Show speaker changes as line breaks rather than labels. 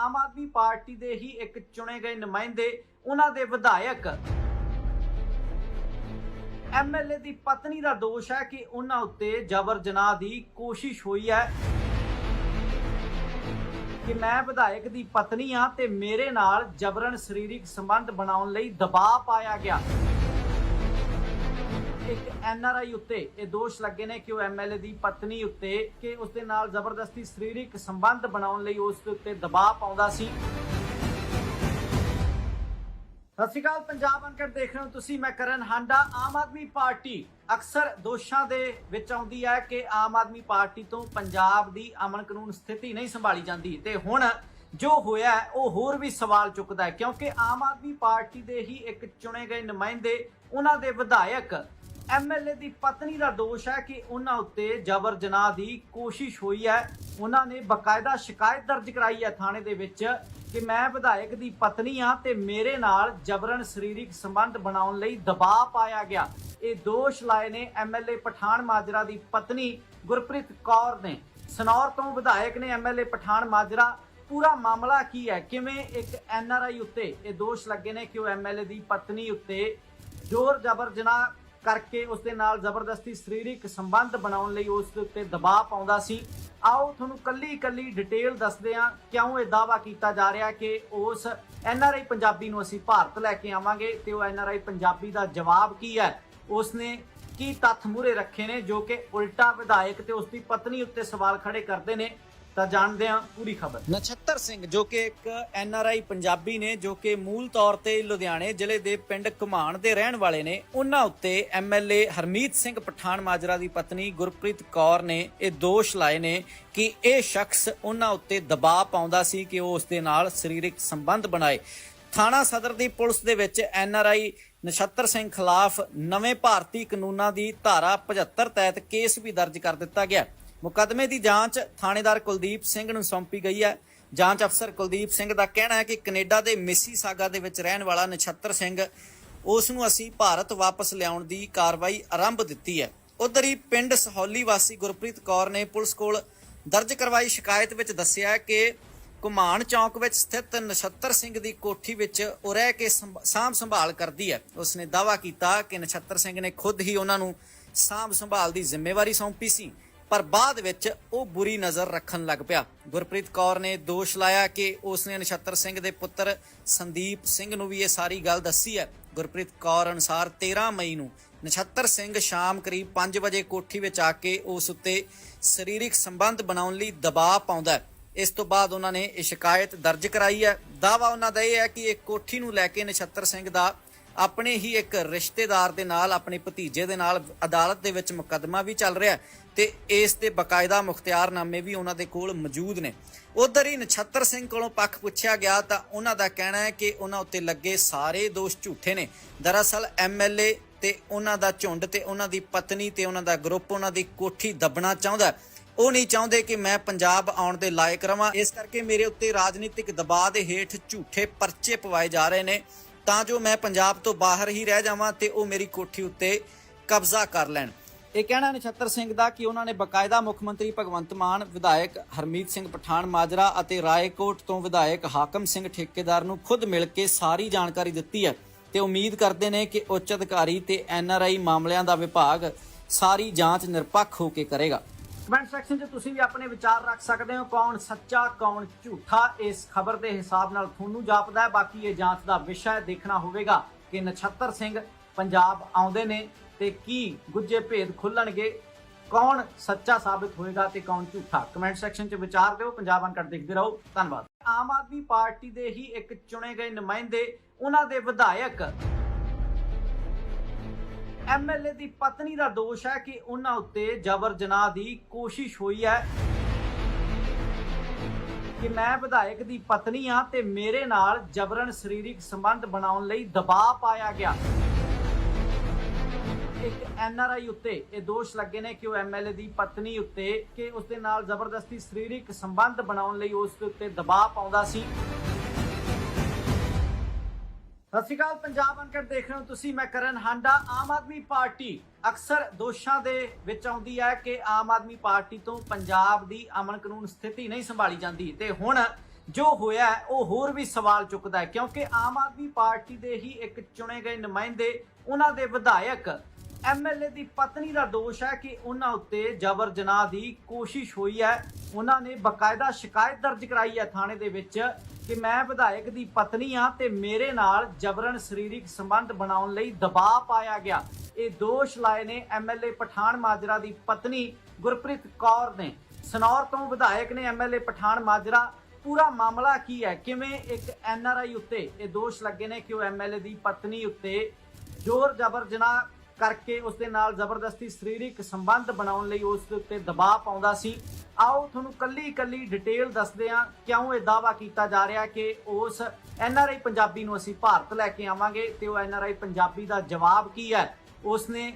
Aam Aadmi party ਦੇ ਹੀ ਇੱਕ ਚੁਣੇ ਗਏ ਨੁਮਾਇੰਦੇ, ਉਹਨਾਂ ਦੇ ਵਿਧਾਇਕ। ਐਮਐਲਏ ਦੀ ਪਤਨੀ ਦਾ ਦੋਸ਼ ਹੈ ਕਿ ਉਹਨਾਂ ਉੱਤੇ ਜਬਰ ਜਨਾਹ ਦੀ ਕੋਸ਼ਿਸ਼ ਹੋਈ ਹੈ। ਕਿ ਮੈਂ ਵਿਧਾਇਕ ਦੀ ਪਤਨੀ ਆ ਤੇ ਮੇਰੇ ਨਾਲ ਜਬਰਨ ਸਰੀਰਕ ਸੰਬੰਧ ਬਣਾਉਣ ਲਈ ਦਬਾਅ ਪਾਇਆ ਗਿਆ। ਇੱਕ ਆਈ ਉੱਤੇ ਇਹ ਦੋਸ਼ ਲੱਗੇ ਨੇ ਕਿ ਉਹ ਐਮ ਐਲ ਏ ਦੀ ਪਤਨੀ ਉੱਤੇ ਕਿ ਉਸ ਦੇ ਨਾਲ ਜ਼ਬਰਦਸਤੀ ਸਰੀਰਕ ਸੰਬੰਧ ਬਣਾਉਣ ਲਈ ਉਸ ਦੇ ਉੱਤੇ ਦਬਾਅ ਪਾਉਂਦਾ ਸੀ। ਸਤਿ ਸ਼੍ਰੀ ਅਕਾਲ, ਪੰਜਾਬ ਅੰਕਰ ਦੇਖ ਰਹੇ ਹੋ ਤੁਸੀਂ, ਮੈਂ ਕਰਨ ਹਾਂਡਾ। ਆਮ ਆਦਮੀ ਪਾਰਟੀ ਅਕਸਰ ਦੋਸ਼ਾਂ ਦੇ ਵਿੱਚ ਆਉਂਦੀ ਹੈ ਕਿ ਆਮ ਆਦਮੀ ਪਾਰਟੀ ਤੋਂ ਪੰਜਾਬ ਦੀ ਅਮਨ ਕਾਨੂੰਨ ਸਥਿਤੀ ਨਹੀਂ ਸੰਭਾਲੀ ਜਾਂਦੀ। ਤੇ ਹੁਣ ਜੋ ਹੋਇਆ ਉਹ ਹੋਰ ਵੀ ਸਵਾਲ ਚੁੱਕਦਾ ਹੈ, ਕਿਉਂਕਿ ਆਮ ਆਦਮੀ ਪਾਰਟੀ ਦੇ ਹੀ ਇੱਕ ਚੁਣੇ ਗਏ ਨੁਮਾਇੰਦੇ, ਉਹਨਾਂ ਦੇ ਵਿਧਾਇਕ ਐਮਐਲਏ ਦੀ ਪਤਨੀ ਦਾ ਦੋਸ਼ ਹੈ ਕਿ ਉਹਨਾਂ ਉੱਤੇ ਜਬਰ ਜਨਾਹ ਦੀ ਕੋਸ਼ਿਸ਼ ਹੋਈ ਹੈ। ਉਹਨਾਂ ਨੇ ਬਕਾਇਦਾ ਸ਼ਿਕਾਇਤ ਦਰਜ ਕਰਾਈ ਹੈ ਥਾਣੇ ਦੇ ਵਿੱਚ ਕਿ ਮੈਂ ਵਿਧਾਇਕ ਦੀ ਪਤਨੀ ਆ ਤੇ ਮੇਰੇ ਨਾਲ ਜਬਰਨ ਸਰੀਰਕ ਸੰਬੰਧ ਬਣਾਉਣ ਲਈ ਦਬਾਅ ਪਾਇਆ ਗਿਆ। ਇਹ ਦੋਸ਼ ਲਾਏ ਨੇ ਐਮਐਲਏ ਪਠਾਨ ਮਾਜਰਾ ਦੀ ਪਤਨੀ ਗੁਰਪ੍ਰੀਤ ਕੌਰ ਨੇ। ਸਨੌਰ ਤੋਂ ਵਿਧਾਇਕ ਨੇ ਐਮਐਲਏ ਪਠਾਨ ਮਾਜਰਾ, ਪੂਰਾ ਮਾਮਲਾ ਕੀ ਹੈ? ਕਿਵੇਂ ਇੱਕ ਐਨਆਰਆਈ ਉੱਤੇ ਇਹ ਦੋਸ਼ ਲੱਗੇ ਨੇ ਕਿ ਉਹ ਐਮਐਲਏ ਦੀ ਪਤਨੀ ਉੱਤੇ ਜ਼ੋਰ ਜ਼ਬਰ ਜਨਾਹ ਕਰਕੇ ਉਸ ਦੇ ਨਾਲ ਜ਼ਬਰਦਸਤੀ ਸਰੀਰਕ ਸੰਬੰਧ ਬਣਾਉਣ ਲਈ ਉਸ ਦੇ ਉੱਤੇ ਦਬਾਅ ਪਾਉਂਦਾ ਸੀ। ਆਓ ਤੁਹਾਨੂੰ ਕੱਲੀ ਕੱਲੀ ਡਿਟੇਲ ਦੱਸਦੇ ਹਾਂ ਕਿਉਂ ਇਹ ਦਾਵਾ ਕੀਤਾ ਜਾ ਰਿਹਾ ਕਿ ਉਸ ਐਨਆਰਆਈ ਪੰਜਾਬੀ ਨੂੰ ਅਸੀਂ ਭਾਰਤ ਲੈ ਕੇ ਆਵਾਂਗੇ ਤੇ ਉਹ ਐਨਆਰਆਈ ਪੰਜਾਬੀ ਦਾ ਜਵਾਬ ਕੀ ਹੈ? ਉਸਨੇ ਕੀ ਤੱਥ ਮੂਰੇ ਰੱਖੇ ਨੇ ਜੋ ਕਿ ਉਲਟਾ ਵਿਧਾਇਕ ਤੇ ਉਸ ਦੀ ਪਤਨੀ ਉੱਤੇ ਸਵਾਲ ਖੜੇ ਕਰਦੇ ਨੇ। ਤਾਂ ਜਾਣਦੇ ਹਾਂ, ਪੂਰੀ ਖਬਰ। ਨਛੱਤਰ ਸਿੰਘ, ਜੋ ਕਿ ਇੱਕ ਐਨ ਆਰ ਆਈ ਪੰਜਾਬੀ ਨੇ, ਜੋ ਕਿ ਮੂਲ ਤੌਰ ਤੇ ਲੁਧਿਆਣੇ ਜ਼ਿਲ੍ਹੇ ਦੇ ਪਿੰਡ ਘਮਾਣ ਦੇ ਰਹਿਣ ਵਾਲੇ ਨੇ, ਉਹਨਾਂ ਉੱਤੇ M L A Harmeet Singh Pathan Majra ਦੀ ਪਤਨੀ ਗੁਰਪ੍ਰੀਤ ਕੌਰ ਨੇ ਇਹ ਦੋਸ਼ ਲਾਏ ਨੇ ਕਿ ਇਹ ਸ਼ਖਸ ਉਹਨਾਂ ਉੱਤੇ ਦਬਾਅ ਪਾਉਂਦਾ ਸੀ ਕਿ ਉਹ ਉਸ ਦੇ ਨਾਲ ਸਰੀਰਕ ਸੰਬੰਧ ਬਣਾਏ। ਥਾਣਾ ਸਦਰ ਦੀ ਪੁਲਿਸ ਦੇ ਵਿੱਚ N R I Nachhattar Singh ਖਿਲਾਫ ਨਵੇਂ ਭਾਰਤੀ ਕਾਨੂੰਨਾਂ ਦੀ ਧਾਰਾ 75 ਤਹਿਤ ਕੇਸ ਵੀ ਦਰਜ ਕਰ ਦਿੱਤਾ ਗਿਆ। ਮੁਕੱਦਮੇ ਦੀ ਜਾਂਚ ਥਾਣੇਦਾਰ ਕੁਲਦੀਪ ਸਿੰਘ ਨੂੰ ਸੌਂਪੀ ਗਈ ਹੈ। ਜਾਂਚ ਅਫਸਰ ਕੁਲਦੀਪ ਸਿੰਘ ਦਾ ਕਹਿਣਾ ਹੈ ਕਿ ਕੈਨੇਡਾ ਦੇ ਮਿਸੀ ਸਾਗਾ ਦੇ ਵਿੱਚ ਰਹਿਣ ਵਾਲਾ ਨਛੱਤਰ ਸਿੰਘ, ਉਸ ਨੂੰ ਅਸੀਂ ਭਾਰਤ ਵਾਪਸ ਲਿਆਉਣ ਦੀ ਕਾਰਵਾਈ ਆਰੰਭ ਦਿੱਤੀ ਹੈ। ਉਧਰ ਹੀ ਪਿੰਡ ਸਹੌਲੀ ਵਾਸੀ ਗੁਰਪ੍ਰੀਤ ਕੌਰ ਨੇ ਪੁਲਿਸ ਕੋਲ ਦਰਜ ਕਰਵਾਈ ਸ਼ਿਕਾਇਤ ਵਿੱਚ ਦੱਸਿਆ ਕਿ ਕੁਮਾਨ ਚੌਕ ਵਿੱਚ ਸਥਿਤ ਨਛੱਤਰ ਸਿੰਘ ਦੀ ਕੋਠੀ ਵਿੱਚ ਉਹ ਰਹਿ ਕੇ ਸੰਭ- ਸਾਂਭ ਸੰਭਾਲ ਕਰਦੀ ਹੈ। ਉਸਨੇ ਦਾਅਵਾ ਕੀਤਾ ਕਿ ਨਛੱਤਰ ਸਿੰਘ ਨੇ ਖੁਦ ਹੀ ਉਹਨਾਂ ਨੂੰ ਸਾਂਭ ਸੰਭਾਲ ਦੀ ਜ਼ਿੰਮੇਵਾਰੀ ਸੌਂਪੀ ਸੀ। ਪਰ ਬਾਅਦ ਵਿੱਚ ਉਹ ਬੁਰੀ ਨਜ਼ਰ ਰੱਖਣ ਲੱਗ ਪਿਆ। ਗੁਰਪ੍ਰੀਤ ਕੌਰ ਨੇ ਦੋਸ਼ ਲਾਇਆ ਕਿ ਉਸਨੇ ਨਛੱਤਰ ਸਿੰਘ ਦੇ ਪੁੱਤਰ ਸੰਦੀਪ ਸਿੰਘ ਨੂੰ ਵੀ ਇਹ ਸਾਰੀ ਗੱਲ ਦੱਸੀ ਹੈ। ਗੁਰਪ੍ਰੀਤ ਕੌਰ ਅਨੁਸਾਰ 13 ਮਈ ਨੂੰ ਨਛੱਤਰ ਸਿੰਘ ਸ਼ਾਮ ਕਰੀਬ 5 ਵਜੇ ਕੋਠੀ ਵਿੱਚ ਆ ਕੇ ਉਸ ਉੱਤੇ ਸਰੀਰਕ ਸੰਬੰਧ ਬਣਾਉਣ ਲਈ ਦਬਾਅ ਪਾਉਂਦਾ ਹੈ। ਇਸ ਤੋਂ ਬਾਅਦ ਉਹਨਾਂ ਨੇ ਇਹ ਸ਼ਿਕਾਇਤ ਦਰਜ ਕਰਾਈ ਹੈ। ਦਾਵਾ ਉਹਨਾਂ ਦਾ ਇਹ ਹੈ ਕਿ ਇਹ ਕੋਠੀ ਨੂੰ ਲੈ ਕੇ ਨਛੱਤਰ ਸਿੰਘ ਦਾ ਆਪਣੇ ਹੀ ਇੱਕ ਰਿਸ਼ਤੇਦਾਰ ਦੇ ਨਾਲ, ਆਪਣੇ ਭਤੀਜੇ ਦੇ ਨਾਲ ਅਦਾਲਤ ਦੇ ਵਿੱਚ ਮੁਕੱਦਮਾ ਵੀ ਚੱਲ ਰਿਹਾ ਤੇ ਇਸ ਤੇ ਬਕਾਇਦਾ ਮੁਖਤਿਆਰਨਾਮੇ ਵੀ ਉਹਨਾਂ ਦੇ ਕੋਲ ਮੌਜੂਦ ਨੇ। ਉਧਰ ਹੀ ਨਛੱਤਰ ਸਿੰਘ ਕੋਲੋਂ ਪੱਖ ਪੁੱਛਿਆ ਗਿਆ ਤਾਂ ਉਹਨਾਂ ਦਾ ਕਹਿਣਾ ਹੈ ਕਿ ਉਹਨਾਂ ਉੱਤੇ ਲੱਗੇ ਸਾਰੇ ਦੋਸ਼ ਝੂਠੇ ਨੇ। ਦਰਅਸਲ ਐਮਐਲਏ ਤੇ ਉਹਨਾਂ ਦਾ ਝੁੰਡ ਤੇ ਉਹਨਾਂ ਦੀ ਪਤਨੀ ਤੇ ਉਹਨਾਂ ਦਾ ਗਰੁੱਪ ਉਹਨਾਂ ਦੀ ਕੋਠੀ ਦੱਬਣਾ ਚਾਹੁੰਦਾ ਉਹ ਨਹੀਂ ਚਾਹੁੰਦੇ ਕਿ ਮੈਂ ਪੰਜਾਬ ਆਉਣ ਦੇ ਲਾਇਕ ਰਵਾਂ। ਇਸ ਕਰਕੇ ਮੇਰੇ ਉੱਤੇ ਰਾਜਨੀਤਿਕ ਦਬਾਅ ਦੇ ਹੇਠ ਝੂਠੇ ਪਰਚੇ ਪਵਾਏ ਜਾ ਰਹੇ ਨੇ। ਤਾਂ ਜੋ ਮੈਂ ਪੰਜਾਬ ਤੋਂ ਬਾਹਰ ਹੀ ਰਹਿ ਜਾਵਾਂ ਤੇ ਉਹ ਮੇਰੀ ਕੋਠੀ ਉੱਤੇ ਕਬਜ਼ਾ ਕਰ ਲੈਣ। ਇਹ ਕਹਿਣਾ ਨਛੱਤਰ ਸਿੰਘ ਦਾ ਕਿ ਉਹਨਾਂ ਨੇ ਬਕਾਇਦਾ ਮੁੱਖ ਮੰਤਰੀ ਭਗਵੰਤ ਮਾਨ, ਵਿਧਾਇਕ ਹਰਮੀਤ ਸਿੰਘ ਪਠਾਨ ਮਾਜਰਾ ਅਤੇ ਰਾਏਕੋਟ ਤੋਂ ਵਿਧਾਇਕ ਹਾਕਮ ਸਿੰਘ ਠੇਕੇਦਾਰ ਨੂੰ ਖੁਦ ਮਿਲ ਕੇ ਸਾਰੀ ਜਾਣਕਾਰੀ ਦਿੱਤੀ ਹੈ ਤੇ ਉਮੀਦ ਕਰਦੇ ਨੇ ਕਿ ਉੱਚ ਅਧਿਕਾਰੀ ਤੇ ਐਨਆਰਆਈ ਮਾਮਲਿਆਂ ਦਾ ਵਿਭਾਗ ਸਾਰੀ ਜਾਂਚ ਨਿਰਪੱਖ ਹੋ ਕੇ ਕਰੇਗਾ। ਕਮੈਂਟ ਸੈਕਸ਼ਨ 'ਚ ਤੁਸੀਂ ਵੀ ਆਪਣੇ ਵਿਚਾਰ ਰੱਖ ਸਕਦੇ ਹੋ, ਕੌਣ ਸੱਚਾ, ਕੌਣ ਝੂਠਾ, ਇਸ ਖਬਰ ਦੇ ਹਿਸਾਬ ਨਾਲ ਤੁਹਾਨੂੰ ਜਾਪਦਾ ਹੈ। ਬਾਕੀ ਇਹ ਜਾਂਚ ਦਾ ਵਿਸ਼ਾ ਦੇਖਣਾ ਹੋਵੇਗਾ ਕਿ ਨਛੱਤਰ ਸਿੰਘ ਪੰਜਾਬ ਆਉਂਦੇ ਨੇ ਤੇ ਕੀ ਗੁੱਜੇ ਭੇਦ ਖੁੱਲਣਗੇ, ਕੌਣ ਸੱਚਾ ਸਾਬਿਤ ਹੋਏਗਾ ਤੇ ਕੌਣ ਝੂਠਾ। ਕਮੈਂਟ ਸੈਕਸ਼ਨ 'ਚ ਵਿਚਾਰ ਦਿਓ, ਪੰਜਾਬ ਅਨਕਟ ਦੇਖਦੇ ਰਹੋ। ਧੰਨਵਾਦ। ਆਮ ਆਦਮੀ ਪਾਰਟੀ ਦੇ ਹੀ ਇੱਕ ਚੁਣੇ ਗਏ ਨੁਮਾਇੰਦੇ, ਉਹਨਾਂ ਦੇ ਵਿਧਾਇਕ ਐਮਐਲਏ ਦੀ ਪਤਨੀ ਦਾ ਦੋਸ਼ ਹੈ ਕਿ ਉਹਨਾਂ ਉੱਤੇ ਜਬਰ ਜਨਾਹ ਦੀ ਕੋਸ਼ਿਸ਼ ਹੋਈ ਹੈ। ਕਿ ਮੈਂ ਵਿਧਾਇਕ ਦੀ ਪਤਨੀ ਆ ਤੇ ਮੇਰੇ ਨਾਲ ਜਬਰਨ ਸਰੀਰਕ ਸੰਬੰਧ ਬਣਾਉਣ ਲਈ ਦਬਾਅ ਪਾਇਆ ਗਿਆ। ਇੱਕ ਐਨਆਰਆਈ ਉੱਤੇ ਇਹ ਦੋਸ਼ ਲੱਗੇ ਨੇ ਕਿ ਉਹ ਐਮਐਲਏ ਦੀ ਪਤਨੀ ਉੱਤੇ ਕਿ ਉਸ ਦੇ ਨਾਲ ਜ਼ਬਰਦਸਤੀ ਸਰੀਰਕ ਸੰਬੰਧ ਬਣਾਉਣ ਲਈ ਉਸ ਦੇ ਉੱਤੇ ਦਬਾਅ ਪਾਉਂਦਾ ਸੀ। ਸਤਿ ਸ਼੍ਰੀ ਅਕਾਲ, ਪੰਜਾਬ ਅਨਕਟ ਦੇਖ ਰਹੇ ਹੋ ਤੁਸੀਂ, ਮੈਂ ਕਰਨ ਹਾਂਡਾ। ਆਮ ਆਦਮੀ ਪਾਰਟੀ ਅਕਸਰ ਦੋਸ਼ਾਂ ਦੇ ਵਿੱਚ ਆਉਂਦੀ ਹੈ ਕਿ ਆਮ ਆਦਮੀ ਪਾਰਟੀ ਤੋਂ ਪੰਜਾਬ ਦੀ ਅਮਨ ਕਾਨੂੰਨ ਸਥਿਤੀ ਨਹੀਂ ਸੰਭਾਲੀ ਜਾਂਦੀ। ਤੇ ਹੁਣ ਜੋ ਹੋਇਆ ਉਹ ਹੋਰ ਵੀ ਸਵਾਲ ਚੁੱਕਦਾ ਹੈ, ਕਿਉਂਕਿ ਆਮ ਆਦਮੀ ਪਾਰਟੀ ਦੇ ਹੀ ਇੱਕ ਚੁਣੇ ਗਏ ਨੁਮਾਇੰਦੇ, ਉਹਨਾਂ ਦੇ ਵਿਧਾਇਕ ਐਮਐਲਏ ਦੀ ਪਤਨੀ ਦਾ ਦੋਸ਼ ਹੈ ਕਿ ਉਹਨਾਂ ਉੱਤੇ ਜ਼ਬਰ ਜਨਾਹ ਦੀ ਕੋਸ਼ਿਸ਼ ਹੋਈ ਹੈ। ਉਹਨਾਂ ਨੇ ਬਕਾਇਦਾ ਸ਼ਿਕਾਇਤ ਦਰਜ ਕਰਾਈ ਹੈ ਥਾਣੇ ਦੇ ਵਿੱਚ ਕਿ ਮੈਂ ਵਿਧਾਇਕ ਦੀ ਪਤਨੀ ਆ ਤੇ ਮੇਰੇ ਨਾਲ ਜਬਰਨ ਸਰੀਰਕ ਸੰਬੰਧ ਬਣਾਉਣ ਲਈ ਦਬਾਅ ਪਾਇਆ ਗਿਆ। ਇਹ ਦੋਸ਼ ਲਾਏ ਨੇ ਐਮਐਲਏ ਪਠਾਨ ਮਾਜਰਾ ਦੀ ਪਤਨੀ ਗੁਰਪ੍ਰੀਤ ਕੌਰ ਨੇ। ਸਨੌਰ ਤੋਂ ਵਿਧਾਇਕ ਨੇ ਐਮਐਲਏ ਪਠਾਨ ਮਾਜਰਾ, ਪੂਰਾ ਮਾਮਲਾ ਕੀ ਹੈ? ਕਿਵੇਂ ਇੱਕ ਐਨਆਰਆਈ ਉੱਤੇ ਇਹ ਦੋਸ਼ ਲੱਗੇ ਨੇ ਕਿ ਉਹ ਐਮਐਲਏ ਦੀ ਪਤਨੀ ਉੱਤੇ ਜ਼ੋਰ ਜ਼ਬਰ ਜਨਾਹ ਕਰਕੇ ਉਸ ਦੇ ਨਾਲ ਜ਼ਬਰਦਸਤੀ ਸਰੀਰਕ ਸੰਬੰਧ ਬਣਾਉਣ ਲਈ ਉਸ ਦੇ ਉੱਤੇ ਦਬਾਅ ਪਾਉਂਦਾ ਸੀ। ਆਓ ਤੁਹਾਨੂੰ ਕੱਲੀ ਕੱਲੀ ਡਿਟੇਲ ਦੱਸਦੇ ਹਾਂ ਕਿਉਂ ਇਹ ਦਾਵਾ ਕੀਤਾ ਜਾ ਰਿਹਾ ਕਿ ਉਸ ਐਨਆਰਆਈ ਪੰਜਾਬੀ ਨੂੰ ਅਸੀਂ ਭਾਰਤ ਲੈ ਕੇ ਆਵਾਂਗੇ ਤੇ ਉਹ ਐਨਆਰਆਈ ਪੰਜਾਬੀ ਦਾ ਜਵਾਬ ਕੀ ਹੈ? ਉਸਨੇ